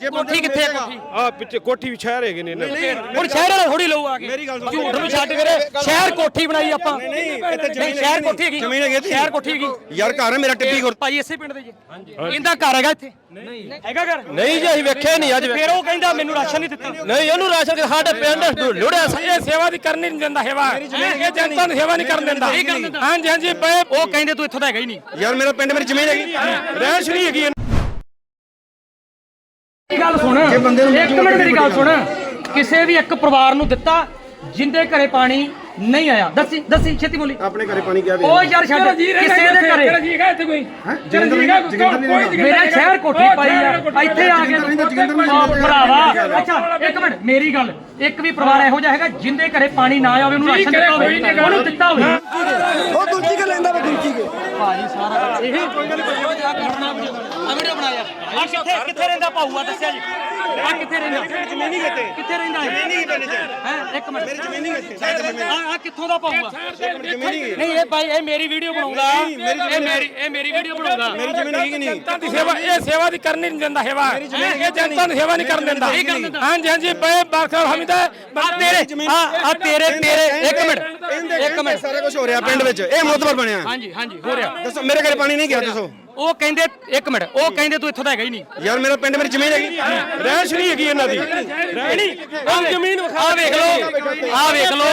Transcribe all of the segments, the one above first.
ਕੋਠੀ ਕਿੱਥੇ ਹੈ ਕੋਠੀ? ਆ ਪਿੱਛੇ ਕੋਠੀ ਵੀ ਸ਼ਹਿਰ ਹੈਗੇ ਨੇ ਇਹਨਾਂ ਦੇ। ਹੁਣ ਸ਼ਹਿਰ ਵਾਲਾ ਥੋੜੀ ਲਊ ਆ ਕੇ ਮੇਰੀ ਗੱਲ ਸੁਣ। ਝੂਠ ਨੂੰ ਛੱਡ ਵੀਰੇ ਸ਼ਹਿਰ ਕੋਠੀ ਬਣਾਈ ਆਪਾਂ। ਨਹੀਂ, ਇੱਥੇ ਜ਼ਮੀਨ ਨਹੀਂ, ਸ਼ਹਿਰ ਕੋਠੀ ਹੈਗੀ। ਜ਼ਮੀਨ ਹੈਗੀ ਇੱਥੇ। ਸ਼ਹਿਰ ਕੋਠੀ ਹੈਗੀ। ਯਾਰ ਘਰ ਹੈ ਮੇਰਾ ਟਿੱਬੀ ਖੁਰ ਭਾਈ ਇਸੇ ਪਿੰਡ ਦੇ ਜੀ ਇਹਦਾ ਘਰ ਹੈਗਾ ਇੱਥੇ? ਨਹੀਂ। ਹੈਗਾ ਘਰ? ਨਹੀਂ ਜੀ ਅਸੀਂ ਵੇਖਿਆ ਨਹੀਂ ਅੱਜ ਫਿਰ ਉਹ ਕਹਿੰਦਾ ਮੈਨੂੰ ਰਾਸ਼ਨ ਨਹੀਂ ਦਿੱਤਾ। ਨਹੀਂ ਇਹਨੂੰ ਰਾਸ਼ਨ ਕਿ ਸਾਡੇ ਪਿੰਡ ਲੁੜਿਆ ਇਹ ਸੇਵਾ ਦੀ ਕਰਨੀ ਨਹੀਂ ਦਿੰਦਾ ਸੇਵਾ। ਇਹ ਜਨਤਾ ਨੂੰ ਸੇਵਾ ਨਹੀਂ ਕਰਨ ਦਿੰਦਾ। ਹਾਂਜੀ ਹਾਂਜੀ ਉਹ ਕਹਿੰਦੇ ਤੂੰ ਇੱਥੋਂ ਦਾ ਹੈਗਾ ਹੀ ਨਹੀਂ। ਯਾਰ ਮੇਰਾ ਪਿੰਡ ਮੇਰੀ ਜ਼ਮੀਨ ਹੈਗੀ। ਰਹਿਸ਼ ਨਹੀਂ ਹੈਗੀ। ਇਹ ਗੱਲ ਸੁਣ। ਇੱਕ ਮਿੰਟ ਮੇਰੀ ਗੱਲ ਸੁਣ। ਕਿਸੇ ਵੀ ਇੱਕ ਪਰਿਵਾਰ ਨੂੰ ਦਿੱਤਾ ਜਿੰਦੇ ਘਰੇ ਪਾਣੀ ਨਹੀਂ ਆਇਆ। ਦੱਸੀ ਦੱਸੀ ਛੇਤੀ ਬੋਲੀ। ਆਪਣੇ ਘਰੇ ਪਾਣੀ ਗਿਆ ਉਹ ਯਾਰ ਛੱਡ ਕਿਸੇ ਦੇ ਘਰੇ। ਮੇਰਾ ਸ਼ਹਿਰ ਕੋਠੀ ਪਾਈ ਆ। ਇੱਥੇ ਆ ਕੇ ਭਰਾਵਾ। ਅੱਛਾ ਇੱਕ ਮਿੰਟ ਮੇਰੀ ਗੱਲ। ਇੱਕ ਵੀ ਪਰਿਵਾਰ ਇਹੋ ਜਿਹਾ ਹੈਗਾ ਜਿੰਦੇ ਘਰੇ ਪਾਣੀ ਨਾ ਹੋਵੇ ਉਹਨੂੰ ਰਾਸ਼ਨ ਦਿੱਤਾ ਹੋਵੇ ਉਹਨੂੰ ਦਿੱਤਾ ਹੋਵੇ। ਉਹ ਦੁਲਚੀ ਕੇ ਲੈਂਦਾ ਵਾ ਦੁਲਚੀ ਕੇ ਭਾਜੀ ਸਾਰਾ ਇਹ ਕੋਈ ਗੱਲ ਨਹੀਂ ਕਰਨਾ ਆ ਵੀਡੀਓ ਬਣਾ ਯਾਰ। ਆ ਕਿੱਥੇ ਕਿੱਥੇ ਰਹਿੰਦਾ ਭਾਊਆ ਦੱਸਿਆ ਜੀ। ਆ ਕਿੱਥੇ ਰਹਿੰਦਾ ਜ਼ਮੀਨੀ ਕਿਤੇ ਕਿੱਥੇ ਰਹਿੰਦਾ ਜ਼ਮੀਨੀ ਚ ਹੈ? ਇੱਕ ਮਿੰਟ। ਮੇਰੀ ਜ਼ਮੀਨੀ ਤੇ ਆ ਕਿੱਥੋਂ ਦਾ ਪਾਊਗਾ? ਨਹੀਂ ਇਹ ਭਾਈ ਇਹ ਮੇਰੀ ਵੀਡੀਓ ਬਣਾਉਂਦਾ। ਇਹ ਮੇਰੀ ਇਹ ਮੇਰੀ ਵੀਡੀਓ ਬਣਾਉਂਦਾ। ਮੇਰੀ ਜ਼ਮੀਨ ਹੈਗੀ ਕਿ ਨਹੀਂ। ਜਨਤਾ ਦੀ ਸੇਵਾ ਇਹ ਸੇਵਾ ਦੀ ਕਰਨੀ ਨਹੀਂ ਦਿੰਦਾ ਸੇਵਾ। ਇਹ ਜਨਤਾ ਨੂੰ ਸੇਵਾ ਨਹੀਂ ਕਰਨ ਦਿੰਦਾ। ਹਾਂਜੀ ਹਾਂਜੀ ਬਈ ਬਾਖਰ ਹਮਿਦਾ ਆ ਤੇਰੇ ਆ ਆ ਤੇਰੇ ਤੇਰੇ ਇੱਕ ਮਿੰਟ। ਇੱਕ ਮਿੰਟ। ਸਾਰਾ ਕੁਝ ਹੋ ਰਿਹਾ ਪਿੰਡ ਵਿੱਚ। ਇਹ ਮੋਤਬਰ ਬਣਿਆ। ਹਾਂਜੀ ਹਾਂਜੀ ਹੋ ਰਿਹਾ। ਦੱਸੋ ਮੇਰੇ ਘਰੇ ਪਾਣੀ ਨਹੀਂ ਗਿਆ ਦੱਸੋ। ਉਹ ਕਹਿੰਦੇ ਇੱਕ ਮਿੰਟ ਉਹ ਕਹਿੰਦੇ ਤੂੰ ਇੱਥੋਂ ਦਾ ਹੈਗਾ ਹੀ ਨਹੀਂ। ਯਾਰ ਮੇਰਾ ਪਿੰਡ ਮੇਰੀ ਜ਼ਮੀਨ ਹੈਗੀ। ਰਹਿਸ਼ ਨਹੀਂ ਹੈਗੀ ਇਹਨਾਂ ਦੀ। ਨਹੀਂ ਉਹ ਜ਼ਮੀਨ ਆ ਵੇਖ ਲਓ ਆ ਵੇਖ ਲਓ।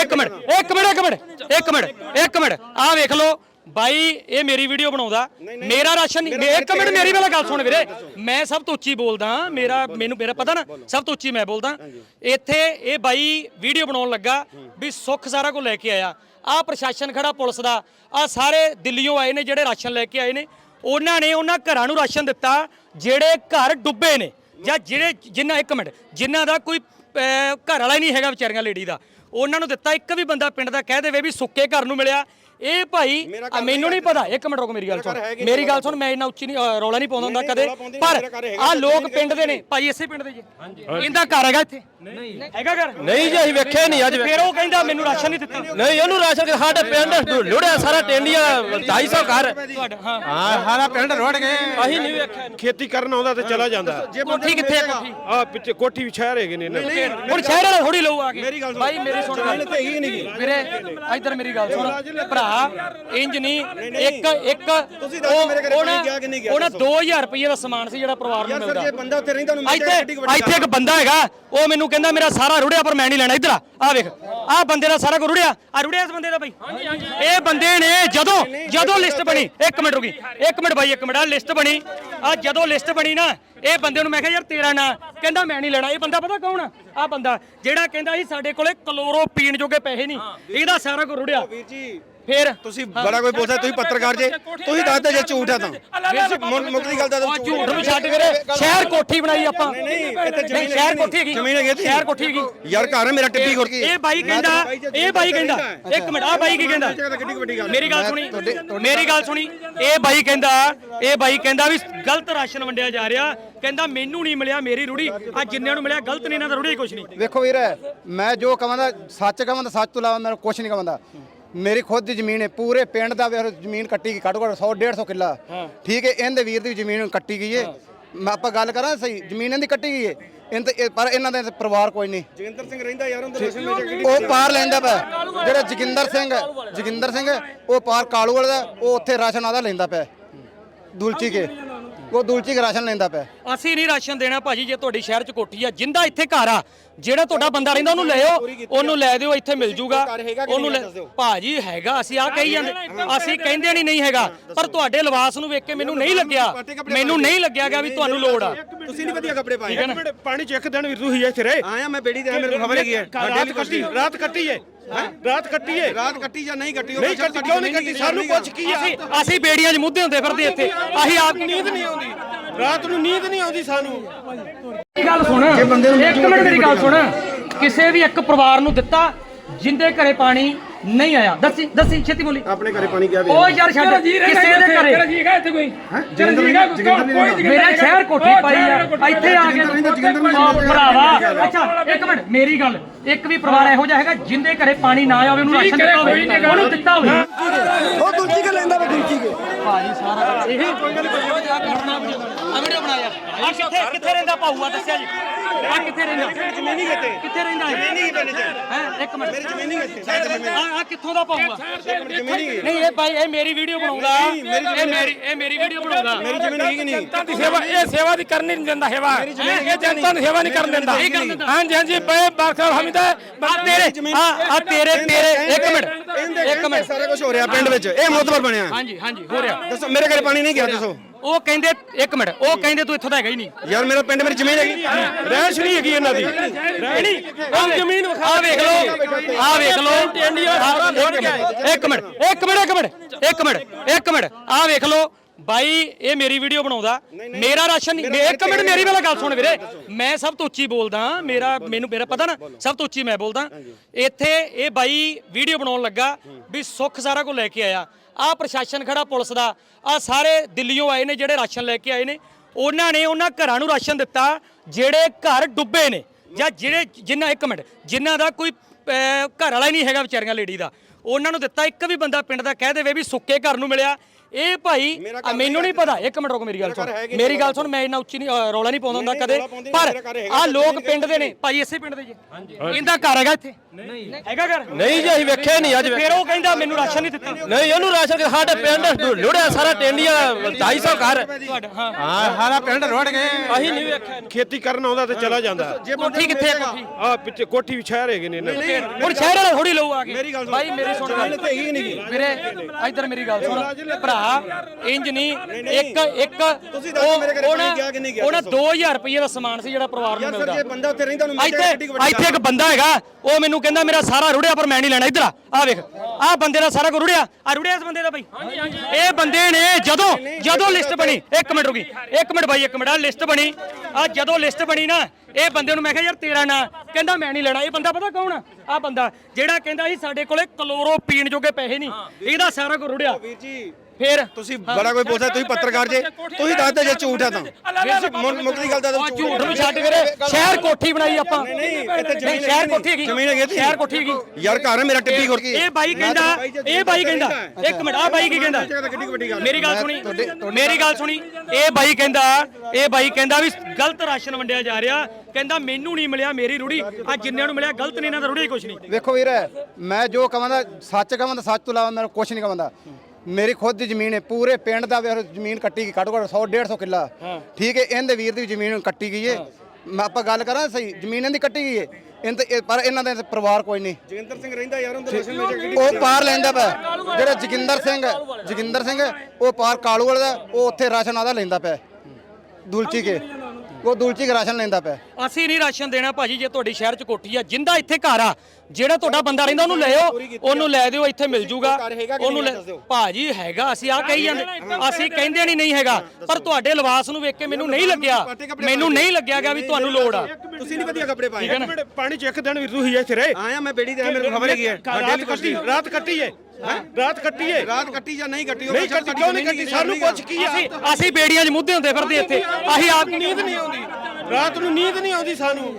ਇੱਕ ਮਿੰਟ ਇੱਕ ਮਿੰਟ ਇੱਕ ਮਿੰਟ ਇੱਕ ਮਿੰਟ ਇੱਕ ਮਿੰਟ। ਆ ਵੇਖ ਲਓ ਬਾਈ ਇਹ ਮੇਰੀ ਵੀਡੀਓ ਬਣਾਉਂਦਾ। ਮੇਰਾ ਰਾਸ਼ਨ ਇੱਕ ਮਿੰਟ ਮੇਰੀ ਵਾਲਾ ਗੱਲ ਸੁਣ ਵੀਰੇ। ਮੈਂ ਸਭ ਤੋਂ ਉੱਚੀ ਬੋਲਦਾ ਮੇਰਾ ਮੈਨੂੰ ਮੇਰਾ ਪਤਾ ਨਾ ਸਭ ਤੋਂ ਉੱਚੀ ਮੈਂ ਬੋਲਦਾ। ਇੱਥੇ ਇਹ ਬਾਈ ਵੀਡੀਓ ਬਣਾਉਣ ਲੱਗਾ ਵੀ ਸੁੱਖ ਸਾਰਾ ਕੋ ਲੈ ਕੇ ਆਇਆ। ਆ ਪ੍ਰਸ਼ਾਸਨ ਖੜਾ ਪੁਲਿਸ ਦਾ। ਆ ਸਾਰੇ ਦਿੱਲੀੋਂ ਆਏ ਨੇ ਜਿਹੜੇ ਰਾਸ਼ਨ ਲੈ ਕੇ ਆਏ ਨੇ। ਉਹਨਾਂ ਨੇ ਉਹਨਾਂ ਘਰਾਂ ਨੂੰ ਰਾਸ਼ਨ ਦਿੱਤਾ ਜਿਹੜੇ ਘਰ ਡੁੱਬੇ ਨੇ। ਜਾਂ ਜਿਹੜੇ ਜਿੰਨਾ ਇੱਕ ਮਿੰਟ ਜਿਨ੍ਹਾਂ ਦਾ ਕੋਈ ਘਰ ਵਾਲਾ ਹੀ ਨਹੀਂ ਹੈਗਾ ਵਿਚਾਰੀਆਂ ਲੇਡੀ ਦਾ। ਉਹਨਾਂ ਨੂੰ ਦਿੱਤਾ ਇੱਕ ਵੀ ਬੰਦਾ ਪਿੰਡ ਦਾ ਕਹਿ ਦੇਵੇ ਵੀ ਸੁੱਕੇ ਘਰ ਨੂੰ ਮਿਲਿਆ। ਇਹ ਭਾਈ ਆ, ਮੈਨੂੰ ਨਹੀਂ ਪਤਾ। ਇੱਕ ਮਿੰਟ ਰੁਕੋ ਮੇਰੀ ਗੱਲ ਸੁਣ। ਮੇਰੀ ਗੱਲ ਸੁਣ ਮੈਂ ਇੰਨਾ ਉੱਚੀ ਨਹੀਂ ਰੌਲਾ ਨਹੀਂ ਪਾਉਂਦਾ ਹੁੰਦਾ ਕਦੇ। ਪਰ ਆ ਲੋਕ ਪਿੰਡ ਦੇ ਨੇ। ਭਾਈ ਇਸੇ ਪਿੰਡ ਦੇ ਜੀ। ਇਹਦਾ ਘਰ ਹੈਗਾ ਇੱਥੇ। ਨਹੀਂ। ਹੈਗਾ ਘਰ? ਨਹੀਂ ਜੀ ਅਸੀਂ ਵੇਖਿਆ ਨਹੀਂ ਅੱਜ। ਫਿਰ ਉਹ ਕਹਿੰਦਾ ਮੈਨੂੰ ਰਾਸ਼ਨ ਨਹੀਂ ਦਿੱਤਾ। ਨਹੀਂ ਇਹਨੂੰ ਰਾਸ਼ਨ ਕਿ ਸਾਡੇ ਪਿੰਡ ਲੁੜਿਆ ਸਾਰਾ ਟੈਂਡੀਆਂ 250 ਘਰ। ਤੁਹਾਡਾ ਹਾਂ। ਹਾਂ ਸਾਰਾ ਪਿੰਡ ਰੋੜ ਗਏ। ਅਸੀਂ ਨਹੀਂ ਵੇਖਿਆ ਖੇਤੀ ਕਰਨ ਆਉਂਦਾ ਤੇ ਚਲਾ ਜਾਂਦਾ। ਕੋਠੀ ਕਿੱਥੇ ਹੈ ਕੋਠੀ? ਆ ਪਿੱਛੇ ਕੋਠੀ ਵੀ ਸ਼ਹਿਰ ਹੈਗੇ ਨੇ। ਹੁਣ ਸ਼ਹਿਰ ਵਾਲਾ ਥੋੜੀ ਲਊ ਆ ਕੇ। ਮੇਰੀ ਗੱਲ ਸੁਣ। ਭਾਈ ਮੇਰੀ ਸੁਣ ਗੱਲ। ਤੇ ਹੈਗੀ ਨਹੀਂ। ਵੀਰੇ ਇੱਧਰ ਮੇਰੀ ਗੱਲ ਸੁਣ। ਭਰਾ ਇੰਜ ਨਹੀਂ ਇੱਕ ਇੱਕ ਤੁਸੀਂ ਦੱਸੋ ਮੇਰੇ ਘਰੇ ਪਾਣੀ ਗਿਆ ਕਿ ਨਹੀਂ ਗਿਆ ਉਹਨਾਂ 2000 ਰੁਪਏ ਦਾ ਸਮਾਨ ਸੀ ਜਿਹੜਾ ਪਰਿਵਾਰ ਨੂੰ ਯਾਰ ਸਰ ਮਿਲਦਾ ਜੇ ਬੰਦਾ ਉੱਥੇ ਰਹਿੰਦਾ ਉਹਨੂੰ ਇੱਥੇ ਇੱਥੇ ਇੱਕ ਬੰਦਾ ਹੈਗਾ ਉਹ ਮੈਨੂੰ ਕਹਿੰਦਾ ਮੇਰਾ ਸਾਰਾ ਰੁੜਿਆ ਪਰ ਮੈਂ ਨਹੀਂ ਲੈਣਾ। ਇੱਧਰ ਆ ਆ ਵੇਖ। ਆ ਬੰਦੇ ਦਾ ਸਾਰਾ ਕੁ ਰੁੜਿਆ। ਆ ਰੁੜਿਆ ਇਸ ਬੰਦੇ ਦਾ ਬਾਈ। ਇਹ ਬੰਦੇ ਨੇ ਜਦੋਂ ਜਦੋਂ ਲਿਸਟ ਬਣੀ ਇੱਕ ਮਿੰਟ ਰੁਕੀ। ਇੱਕ ਮਿੰਟ ਬਾਈ ਇੱਕ ਮਿੰਟ। ਆ ਲਿਸਟ ਬਣੀ। ਆ ਜਦੋਂ ਲਿਸਟ ਬਣੀ ਨਾ ਇਹ ਬੰਦੇ ਨੂੰ ਮੈਂ ਕਿਹਾ ਯਾਰ ਤੇਰਾ ਨਾਂ। ਕਹਿੰਦਾ ਮੈਂ ਨਹੀਂ ਲੈਣਾ। ਇਹ ਬੰਦਾ ਪਤਾ ਕੌਣ ਆ? ਆ ਬੰਦਾ ਜਿਹੜਾ ਕਹਿੰਦਾ ਸੀ ਸਾਡੇ ਕੋਲੇ ਕਲੋਰੋ ਪੀਣ ਜੋਗੇ ਪੈਸੇ ਨਹੀਂ ਇਹਦਾ ਸਾਰਾ ਕੁ ਰੁੜਿਆ। ਵੀਰ ਜੀ ਫੇਰ? ਤੁਸੀਂ ਬੜਾ ਕੋਈ ਬੋਲਦਾ ਤੁਸੀਂ ਪੱਤਰਕਾਰ ਜੇ। ਤੁਸੀਂ ਦੱਸਦੇ ਜੇ ਝੂਠ ਆ ਤਾਂ। ਮੁੱਕਦੀ ਗੱਲ ਦਾ ਝੂਠ ਨੂੰ ਛੱਡ ਵੀਰੇ। ਸ਼ਹਿਰ ਕੋਠੀ ਬਣਾਈ ਆਪਾਂ। ਨਹੀਂ ਇੱਥੇ ਨਹੀਂ ਜ਼ਮੀਨ ਸ਼ਹਿਰ ਕੋਠੀ ਹੈਗੀ। ਜ਼ਮੀਨ ਹੈਗੀ। ਸ਼ਹਿਰ ਕੋਠੀ ਹੈਗੀ। ਯਾਰ ਘਰ ਹੈ ਮੇਰਾ ਟਿੱਬੀ ਖੁਰ ਇਹ ਬਾਈ ਕਹਿੰਦਾ ਇਹ ਬਾਈ ਕਹਿੰਦਾ। ਇੱਕ ਮਿੰਟ ਆ ਬਾਈ ਕੀ ਕਹਿੰਦਾ? ਮੇਰੀ ਗੱਲ ਸੁਣੀ। ਮੇਰੀ ਗੱਲ ਸੁਣੀ। ਇਹ ਬਾਈ ਕਹਿੰਦਾ ਇਹ ਬਾਈ ਕਹਿੰਦਾ ਵੀ ਗਲਤ ਰਾਸ਼ਨ ਵੰਡਿਆ ਜਾ ਰਿਹਾ। ਕਹਿੰਦਾ ਮੈਨੂੰ ਨਹੀਂ ਮਿਲਿਆ ਮੇਰੀ ਰੁੜੀ। ਆ ਜਿੰਨਿਆਂ ਨੂੰ ਮਿਲਿਆ ਗਲਤ ਨਹੀਂ ਇਹਨਾਂ ਦਾ ਰੁੜੀ ਕੁਛ ਨਹੀਂ। ਵੇਖੋ ਵੀਰ ਮੈਂ ਜੋ ਕਹਾਂਦਾ ਸੱਚ ਕਹਾਂਦਾ ਸੱਚ ਤੋਂ ਇਲਾਵਾ ਮੈਂ ਕੁਝ ਨਹੀਂ ਕਹਾਂਦਾ। ਮੇਰੀ ਖੁਦ ਦੀ ਜ਼ਮੀਨ ਹੈ ਪੂਰੇ ਪਿੰਡ ਦਾ ਵੇਖ ਜ਼ਮੀਨ ਕੱਟੀ ਗਈ ਘੱਟੋ ਘੱਟ 100 150 ਕਿੱਲਾ। ਠੀਕ ਹੈ ਇਹਦੇ ਵੀਰ ਦੀ ਜ਼ਮੀਨ ਕੱਟੀ ਗਈ ਹੈ। ਮੈਂ ਆਪਾਂ ਗੱਲ ਕਰਾਂ ਸਹੀ ਜ਼ਮੀਨ ਇਹਦੀ ਕੱਟੀ ਗਈ ਹੈ। ਇਹਨਾਂ ਤੇ ਇਹ- ਪਰ ਇਹਨਾਂ ਦੇ ਪਰਿਵਾਰ ਕੋਈ ਨਹੀਂ। ਜਗਿੰਦਰ ਸਿੰਘ ਰਹਿੰਦਾ ਯਾਰ ਉਹਦੇ ਰਸਮ ਵਿੱਚ ਉਹ ਪਾਰ ਲੈਂਦਾ ਪਿਆ। ਜਿਹੜਾ ਜੋਗਿੰਦਰ ਸਿੰਘ ਜੋਗਿੰਦਰ ਸਿੰਘ ਉਹ ਪਾਰ ਕਾਲੂ ਵਾਲਾ ਦਾ ਉਹ ਉੱਥੇ ਰਾਸ਼ਨ ਆਦਾ ਲੈਂਦਾ ਪਿਆ। ਦੁਲਚੀ ਕੇ। ਉਹ ਦੁਲਚੀ ਰਾਸ਼ਨ ਲੈਂਦਾ ਪਿਆ। ਅਸੀਂ ਨਹੀਂ ਰਾਸ਼ਨ ਦੇਣਾ ਭਾਜੀ ਜੇ ਤੁਹਾਡੀ ਸ਼ਹਿਰ 'ਚ ਕੋਠੀ ਆ ਜਿੰਦਾ ਇੱਥੇ ਘਰ ਆ ਜਿਹੜਾ ਤੁਹਾਡਾ ਬੰਦਾ ਰਹਿੰਦਾ ਉਹਨੂੰ ਲਿਓ ਉਹਨੂੰ ਲੈ ਦਿਓ ਇੱਥੇ ਮਿਲ ਜੂਗਾ। ਉਹਨੂੰ ਲੈ। ਭਾਜੀ ਹੈਗਾ ਅਸੀਂ ਆ ਕਹੀ ਜਾਂਦੇ ਅਸੀਂ ਕਹਿੰਦੇ ਨਹੀਂ ਨਹੀਂ ਹੈਗਾ ਪਰ ਤੁਹਾਡੇ ਲਿਬਾਸ ਨੂੰ ਵੇਖ ਕੇ ਮੈਨੂੰ ਨਹੀਂ ਲੱਗਿਆ ਮੈਨੂੰ ਨਹੀਂ ਲੱਗਿਆਗਾ ਵੀ ਤੁਹਾਨੂੰ ਲੋੜ ਆ। ਤੁਸੀਂ ਨਹੀਂ ਵਧੀਆ ਕੱਪੜੇ ਪਾਏ? ਪਾਣੀ ਚ ਇੱਕ ਦਿਨ ਵੀ ਤੁਸੀਂ ਇੱਥੇ ਰਹੇ। ਆਇਆ ਮੈਂ ਬੇੜੀ ਦੇ ਮੇਰੇ ਕੋਲ ਖਬਰ ਹੈਗੀ ਹੈ। ਰਾਤ ਕੱਟੀ ਰਾਤ ਕੱਟੀ ਹੈ। ਰਾਤ ਕੱਟੀ ਹੈ ਰਾਤ ਕੱਟੀ ਜਾਂ ਨਹੀਂ ਕੱਟੀ ਉਹ ਨਹੀਂ ਕੱਟੀ ਕਿਉਂ ਨਹੀਂ ਕੱਟੀ? ਸਾਨੂੰ ਪੁੱਛ ਕੀ ਆ? ਅਸੀਂ ਅਸੀਂ ਬੇੜੀਆਂ 'ਚ ਮੁੱਦੇ ਹੁੰਦੇ ਫਿਰਦੇ ਇੱਥੇ। ਅਸੀਂ ਆਪ ਨੀਂਦ ਨਹੀਂ ਆਉਂਦੀ। ਰਾਤ ਨੂੰ ਨੀਂਦ ਨਹੀਂ ਆਉਂਦੀ ਸਾਨੂੰ। ਮੇਰੀ ਗੱਲ ਸੁਣ। ਇੱਕ ਮਿੰਟ ਮੇਰੀ ਗੱਲ ਸੁਣ। ਕਿਸੇ ਵੀ ਇੱਕ ਪਰਿਵਾਰ ਨੂੰ ਦਿੱਤਾ ਜਿੰਦੇ ਘਰੇ ਪਾਣੀ ਨਹੀਂ ਆਇਆ। ਦੱਸੀ ਦੱਸੀ ਛੇਤੀ ਬੋਲੀ। ਆਪਣੇ ਘਰੇ ਪਾਣੀ ਗਿਆ ਉਹ ਯਾਰ ਛੱਡ। ਕਿਸੇ ਦੇ ਘਰੇ। ਮੇਰਾ ਸ਼ਹਿਰ ਕੋਠੀ ਪਾਈ ਆ। ਇੱਥੇ ਆ ਕੇ ਭਰਾਵਾ। ਅੱਛਾ ਇੱਕ ਮਿੰਟ ਮੇਰੀ ਗੱਲ। ਇੱਕ ਵੀ ਪਰਿਵਾਰ ਇਹੋ ਜਿਹਾ ਹੈਗਾ ਜਿੰਦੇ ਘਰੇ ਪਾਣੀ ਨਾ ਹੋਵੇ ਉਹਨੂੰ ਰਾਸ਼ਨ ਦਿੱਤਾ ਹੋਵੇ। ਉਹਨੂੰ ਦਿੱਤਾ ਹੋਵੇ। ਉਹ ਦੁਲਚੀ ਕੇ ਲੈਂਦਾ ਵਾ ਦੁਲਚੀ ਕੇ ਭਾਜੀ ਸਾਰਾ ਇਹ ਕੋਈ ਗੱਲ ਨਹੀਂ ਕਰਨਾ ਆ ਵੀਡੀਓ ਬਣਾ ਯਾਰ ਆ ਕਿੱਥੇ ਕਿੱਥੇ ਰਹਿੰਦਾ ਪਾਊਆ ਦੱਸਿਆ ਜੀ। ਆ ਕਿੱਥੇ ਰਹਿੰਦਾ? ਜ਼ਮੀਨੀ ਕਿਤੇ ਕਿੱਥੇ? ਰਹਿੰਦਾ ਜ਼ਮੀਨੀ ਪਿੰਡ ਚ ਹੈ? ਇੱਕ ਮਿੰਟ। ਮੇਰੀ ਜ਼ਮੀਨੀ ਕਿਤੇ ਆ ਆ ਕਿੱਥੋਂ ਦਾ ਪਾਊਗਾ ਜ਼ਮੀਨੀ ਨਹੀਂ ਇਹ ਭਾਈ ਇਹ ਮੇਰੀ ਵੀਡੀਓ ਬਣਾਉਂਦਾ। ਇਹ ਮੇਰੀ ਇਹ ਮੇਰੀ ਵੀਡੀਓ ਬਣਾਉਂਦਾ। ਮੇਰੀ ਜ਼ਮੀਨ ਹੈਗੀ ਨਹੀਂ ਜਨਤਾ ਦੀ ਸੇਵਾ ਇਹ ਸੇਵਾ ਦੀ ਕਰਨੀ ਨਹੀਂ ਦਿੰਦਾ ਸੇਵਾ। ਇਹ ਜਨਤਾ ਦੀ ਸੇਵਾ ਨਹੀਂ ਕਰਨ ਦਿੰਦਾ। ਨਹੀਂ ਕਰਨ ਦਿੰਦਾ। ਹਾਂਜੀ ਹਾਂਜੀ ਬਈ ਬਾਖਰ ਹਮਿਦਾ ਆ ਤੇਰੇ ਆ ਆ ਤੇਰੇ ਤੇਰੇ ਇੱਕ ਮਿੰਟ। ਇੱਕ ਮਿੰਟ। ਸਾਰਾ ਕੁਝ ਹੋ ਰਿਹਾ ਪਿੰਡ ਵਿੱਚ। ਇਹ ਮੋਤਬਰ ਬਣਿਆ। ਹਾਂਜੀ ਹਾਂਜੀ ਹੋ ਰਿਹਾ। ਦੱਸੋ ਮੇਰੇ ਘਰੇ ਪਾਣੀ ਨਹੀਂ ਗਿਆ ਦੱਸੋ। ਉਹ ਕਹਿੰਦੇ ਇੱਕ ਮਿੰਟ ਉਹ ਕਹਿੰਦੇ ਤੂੰ ਇੱਥੋਂ ਦਾ ਹੈਗਾ ਹੀ ਨਹੀਂ। ਯਾਰ ਮੇਰਾ ਪਿੰਡ ਮੇਰੀ ਜ਼ਮੀਨ ਹੈਗੀ। ਰਹਿਸ਼ ਨਹੀਂ ਹੈਗੀ ਇਹਨਾਂ ਦੀ। ਨਹੀਂ ਉਹ ਜ਼ਮੀਨ ਆ ਵੇਖ ਲਓ ਆ ਵੇਖ ਲਓ। ਇੱਕ ਮਿੰਟ ਇੱਕ ਮਿੰਟ ਇੱਕ ਮਿੰਟ ਇੱਕ ਮਿੰਟ ਇੱਕ ਮਿੰਟ ਆ ਵੇਖ ਲਓ। ਬਾਈ ਇਹ ਮੇਰੀ ਵੀਡੀਓ ਬਣਾਉਂਦਾ। ਮੇਰਾ ਰਾਸ਼ਨ ਇੱਕ ਮਿੰਟ ਮੇਰੀ ਵਾਲਾ ਗੱਲ ਸੁਣ ਵੀਰੇ। ਮੈਂ ਸਭ ਤੋਂ ਉੱਚੀ ਬੋਲਦਾ ਮੇਰਾ ਮੈਨੂੰ ਮੇਰਾ ਪਤਾ ਨਾ ਸਭ ਤੋਂ ਉੱਚੀ ਮੈਂ ਬੋਲਦਾ। ਇੱਥੇ ਇਹ ਬਾਈ ਵੀਡੀਓ ਬਣਾਉਣ ਲੱਗਾ ਵੀ ਸੁੱਖ ਸਾਰਾ ਕੋ ਲੈ ਕੇ ਆਇਆ। ਆ ਪ੍ਰਸ਼ਾਸਨ ਖੜਾ ਪੁਲਿਸ ਦਾ। ਆ ਸਾਰੇ ਦਿੱਲੀੋਂ ਆਏ ਨੇ ਜਿਹੜੇ ਰਾਸ਼ਨ ਲੈ ਕੇ ਆਏ ਨੇ। ਉਹਨਾਂ ਨੇ ਉਹਨਾਂ ਘਰਾਂ ਨੂੰ ਰਾਸ਼ਨ ਦਿੱਤਾ ਜਿਹੜੇ ਘਰ ਡੁੱਬੇ ਨੇ। ਜਾਂ ਜਿਹੜੇ ਜਿੰਨਾ ਇੱਕ ਮਿੰਟ ਜਿਨ੍ਹਾਂ ਦਾ ਕੋਈ ਘਰ ਵਾਲਾ ਹੀ ਨਹੀਂ ਹੈਗਾ ਵਿਚਾਰੀਆਂ ਲੇਡੀ ਦਾ। ਉਹਨਾਂ ਨੂੰ ਦਿੱਤਾ ਇੱਕ ਵੀ ਬੰਦਾ ਪਿੰਡ ਦਾ ਕਹਿ ਦੇਵੇ ਵੀ ਸੁੱਕੇ ਘਰ ਨੂੰ ਮਿਲਿਆ। ਇਹ ਭਾਈ ਮੈਨੂੰ ਨਹੀਂ ਪਤਾ। ਇੱਕ ਮਿੰਟ ਰੁਕੋ ਮੇਰੀ ਗੱਲ ਸੁਣ। ਮੇਰੀ ਗੱਲ ਸੁਣ ਮੈਂ ਇੰਨਾ ਉੱਚੀ ਨਹੀਂ ਰੌਲਾ ਨਹੀਂ ਪਾਉਂਦਾ ਹੁੰਦਾ ਕਦੇ। ਪਰ ਆ ਲੋਕ ਪਿੰਡ ਦੇ ਨੇ। ਭਾਈ ਇਸੇ ਪਿੰਡ ਦੇ ਜੀ। ਇਹਦਾ ਘਰ ਹੈਗਾ ਇੱਥੇ? ਨਹੀਂ। ਹੈਗਾ ਘਰ? ਨਹੀਂ ਜੀ ਅਸੀਂ ਵੇਖਿਆ ਨਹੀਂ ਅੱਜ ਫਿਰ ਉਹ ਕਹਿੰਦਾ ਮੈਨੂੰ ਰਾਸ਼ਨ ਨਹੀਂ ਦਿੱਤਾ। ਨਹੀਂ ਉਹਨੂੰ ਰਾਸ਼ਨ ਕਿ ਸਾਡੇ ਪਿੰਡ ਲੁੜਿਆ ਸਾਰਾ ਟੈਂਡੀਆਂ 250 ਘਰ। ਤੁਹਾਡਾ ਹਾਂ। ਹਾਂ ਸਾਰਾ ਪਿੰਡ ਰੋੜ ਗਏ। ਅਸੀਂ ਨਹੀਂ ਵੇਖਿਆ ਖੇਤੀ ਕਰਨ ਆਉਂਦਾ ਤੇ ਚਲਾ ਜਾਂਦਾ। ਕੋਠੀ ਕਿੱਥੇ ਹੈ ਕੋਠੀ? ਆ ਪਿੱਛੇ ਕੋਠੀ ਵੀ ਸ਼ਹਿਰ ਹੈਗੇ ਨੇ ਇਹਨਾਂ। ਹੁਣ ਸ਼ਹਿਰ ਵਾਲਾ ਥੋੜੀ ਲਊ ਆ ਕੇ। ਮੇਰੀ ਗੱਲ ਸੁਣ। ਭਾਈ ਮੇਰੀ ਸੁਣ। ਗੱਲ ਤੇ ਹੈਗੀ ਨਹੀਂ। ਵੀਰੇ ਇੱਧਰ ਮੇਰੀ ਗੱਲ ਸੁਣ। ਭਰਾ ਇੰਜ ਨਹੀਂ ਇੱਕ ਇੱਕ ਤੁਸੀਂ ਦੱਸੋ ਮੇਰੇ ਘਰੇ ਪਾਣੀ ਗਿਆ ਕਿ ਨਹੀਂ ਗਿਆ ਉਹਨਾਂ 2000 ਰੁਪਏ ਦਾ ਸਮਾਨ ਸੀ ਜਿਹੜਾ ਪਰਿਵਾਰ ਨੂੰ ਯਾਰ ਸਰ ਜੇ ਮਿਲਦਾ ਬੰਦਾ ਉੱਥੇ ਰਹਿੰਦਾ ਉਹਨੂੰ ਇੱਥੇ ਇੱਥੇ ਇੱਕ ਬੰਦਾ ਹੈਗਾ ਉਹ ਮੈਨੂੰ ਕਹਿੰਦਾ ਮੇਰਾ ਸਾਰਾ ਰੁੜਿਆ ਪਰ ਮੈਂ ਨਹੀਂ ਲੈਣਾ ਇੱਧਰ ਆ ਆ ਵੇਖ। ਆ ਬੰਦੇ ਦਾ ਸਾਰਾ ਕੁ ਰੁੜਿਆ। ਆ ਰੁੜਿਆ ਇਸ ਬੰਦੇ ਦਾ ਬਾਈ। ਇਹ ਬੰਦੇ ਨੇ ਜਦੋਂ ਜਦੋਂ ਲਿਸਟ ਬਣੀ ਇੱਕ ਮਿੰਟ ਰੁਕੀ ਇੱਕ ਮਿੰਟ ਬਾਈ ਇੱਕ ਮਿੰਟ ਆ ਲਿਸਟ ਬਣੀ। ਆ ਜਦੋਂ ਲਿਸਟ ਬਣੀ ਨਾ ਇਹ ਬੰਦੇ ਨੂੰ ਮੈਂ ਕਿਹਾ ਯਾਰ ਤੇਰਾ ਨਾਂ। ਕਹਿੰਦਾ ਮੈਂ ਨਹੀਂ ਲੈਣਾ। ਇਹ ਬੰਦਾ ਪਤਾ ਕੌਣ ਆ? ਆ ਬੰਦਾ ਜਿਹੜਾ ਕਹਿੰਦਾ ਸੀ ਸਾਡੇ ਕੋਲੇ ਕਲੋਰੋ ਪੀਣ ਜੋਗੇ ਪੈਸੇ ਨਹੀਂ ਇਹਦਾ ਸਾਰਾ ਕੁ ਰੁੜਿਆ। ਵੀਰ ਜੀ ਫੇਰ? ਤੁਸੀਂ ਬੜਾ ਕੋਈ ਬੋਲਦਾ ਤੁਸੀਂ ਪੱਤਰਕਾਰ ਜੇ। ਤੁਸੀਂ ਦੱਸਦੇ ਜੇ ਝੂਠ ਆ ਤਾਂ। ਮੁੱਢਲੀ ਗੱਲ ਉਹ ਝੂਠ ਨੂੰ ਛੱਡ ਵੀਰੇ। ਸ਼ਹਿਰ ਕੋਠੀ ਬਣਾਈ ਆਪਾਂ। ਨਹੀਂ, ਇੱਥੇ ਜ਼ਮੀਨ ਨਹੀਂ, ਸ਼ਹਿਰ ਕੋਠੀ ਹੈਗੀ। ਜ਼ਮੀਨ ਹੈਗੀ। ਸ਼ਹਿਰ ਕੋਠੀ ਹੈਗੀ। ਯਾਰ ਘਰ ਹੈ ਮੇਰਾ ਟਿੱਪੀ ਖੁਰ ਇਹ ਬਾਈ ਕਹਿੰਦਾ ਇਹ ਬਾਈ ਕਹਿੰਦਾ ਇੱਕ ਮਿੰਟ ਆ ਬਾਈ ਕੀ ਕਹਿੰਦਾ? ਮੇਰੀ ਗੱਲ ਸੁਣੀ ਮੇਰੀ ਗੱਲ ਸੁਣੀ। ਇਹ ਬਾਈ ਕਹਿੰਦਾ ਇਹ ਬਾਈ ਕਹਿੰਦਾ ਵੀ ਗਲਤ ਰਾਸ਼ਨ ਵੰਡਿਆ ਜਾ ਰਿਹਾ। ਕਹਿੰਦਾ ਮੈਨੂੰ ਨਹੀਂ ਮਿਲਿਆ ਮੇਰੀ ਰੁੜੀ। ਆ ਜਿੰਨਿਆਂ ਨੂੰ ਮਿਲਿਆ ਗਲਤ ਨੇ ਇਹਨਾਂ ਦਾ ਰੁੜੀ ਕੁਛ ਨਹੀਂ। ਵੇਖੋ ਵੀਰ ਮੈਂ ਜੋ ਕਹਾਂਦਾ ਸੱਚ ਕਹਾਂਦਾ ਸੱਚ ਤੋਂ ਇਲਾਵਾ ਮੈਂ ਕੁਝ ਨਹੀਂ ਕਹਾਂਦਾ। ਮੇਰੀ ਖੁਦ ਦੀ ਜ਼ਮੀਨ ਹੈ ਪੂਰੇ ਪਿੰਡ ਦਾ ਵੇਖ ਜ਼ਮੀਨ ਕੱਟੀ ਗਈ ਘੱਟੋ ਘੱਟ 100 150 ਕਿੱਲਾ। ਠੀਕ ਹੈ ਇਹਦੇ ਵੀਰ ਦੀ ਜ਼ਮੀਨ ਕੱਟੀ ਗਈ ਹੈ। ਮੈਂ ਆਪਾਂ ਗੱਲ ਕਰਾਂ ਸਹੀ ਜ਼ਮੀਨ ਇਹਨਾਂ ਦੀ ਕੱਟੀ ਗਈ ਹੈ। ਇਹਨਾਂ ਤੇ ਇਹ- ਪਰ ਇਹਨਾਂ ਦੇ ਪਰਿਵਾਰ ਕੋਈ ਨਹੀਂ। ਜਗਿੰਦਰ ਸਿੰਘ ਰਹਿੰਦਾ ਯਾਰ ਉਹਦੇ ਰਸਮ ਵਿੱਚ ਉਹ ਪਾਰ ਲੈਂਦਾ ਪਿਆ। ਜਿਹੜਾ ਜੋਗਿੰਦਰ ਸਿੰਘ ਜੋਗਿੰਦਰ ਸਿੰਘ ਉਹ ਪਾਰ ਕਾਲੂ ਵਾਲਾ ਦਾ ਉਹ ਉੱਥੇ ਰਾਸ਼ਨ ਆਦਾ ਲੈਂਦਾ ਪਿਆ। ਦੁਲਚੀ ਕੇ। ਉਹ ਦੁਲਚੀ ਕੇ ਰਾਸ਼ਨ ਲੈਂਦਾ ਪਿਆ। ਅਸੀਂ ਨਹੀਂ ਰਾਸ਼ਨ ਦੇਣਾ ਭਾਜੀ ਜੇ ਤੁਹਾਡੀ ਸ਼ਹਿਰ 'ਚ ਕੋਠੀ ਆ ਜਿੰਦਾ ਇੱਥੇ ਘਰ ਆ ਜਿਹੜਾ ਤੁਹਾਡਾ ਬੰਦਾ ਰਹਿੰਦਾ ਉਹਨੂੰ ਲੈ ਆਓ ਉਹਨੂੰ ਲੈ ਦਿਓ ਇੱਥੇ ਮਿਲ ਜੂਗਾ। ਉਹਨੂੰ ਲੈ। ਭਾਜੀ ਹੈਗਾ ਅਸੀਂ ਆ ਕਹੀ ਜਾਂਦੇ ਅਸੀਂ ਕਹਿੰਦੇ ਨਹੀਂ ਨਹੀਂ ਹੈਗਾ ਪਰ ਤੁਹਾਡੇ ਲਿਬਾਸ ਨੂੰ ਵੇਖ ਕੇ ਮੈਨੂੰ ਨਹੀਂ ਲੱਗਿਆ ਮੈਨੂੰ ਨਹੀਂ ਲੱਗਿਆ ਗਿਆ ਵੀ ਤੁਹਾਨੂੰ ਲੋੜ ਆ। ਤੁਸੀਂ ਨਹੀਂ ਵਧੀਆ ਕੱਪੜੇ ਪਾਏ। ਪਾਣੀ ਚ ਇੱਕ ਦਿਨ ਵੀ ਤੁਸੀਂ ਇੱਥੇ ਰਹੇ। ਆਇਆ ਮੈਂ ਬੇੜੀ ਦੇ ਮੇਰੇ ਖਬਰ ਹੈਗੀ ਹੈ। ਰਾਤ ਕੱਟੀ ਰਾਤ ਕੱਟੀ ਹੈ ਰਾਤ ਕੱਟੀ ਹੈ। ਰਾਤ ਕੱਟੀ ਜਾਂ ਨਹੀਂ ਕੱਟੀ ਉਹ ਨਹੀਂ ਕੱਟੀ ਕਿਉਂ ਨਹੀਂ ਕੱਟੀ? ਸਾਨੂੰ ਪੁੱਛ ਕੀ ਆ? ਅਸੀਂ ਅਸੀਂ ਬੇੜੀਆਂ 'ਚ ਮੁੱਦੇ ਹੁੰਦੇ ਫਿਰਦੇ ਇੱਥੇ। ਅਸੀਂ ਆਪ ਨੀਂਦ ਨਹੀਂ ਆਉਂਦੀ। ਰਾਤ ਨੂੰ ਨੀਂਦ ਨਹੀਂ ਆਉਂਦੀ ਸਾਨੂੰ।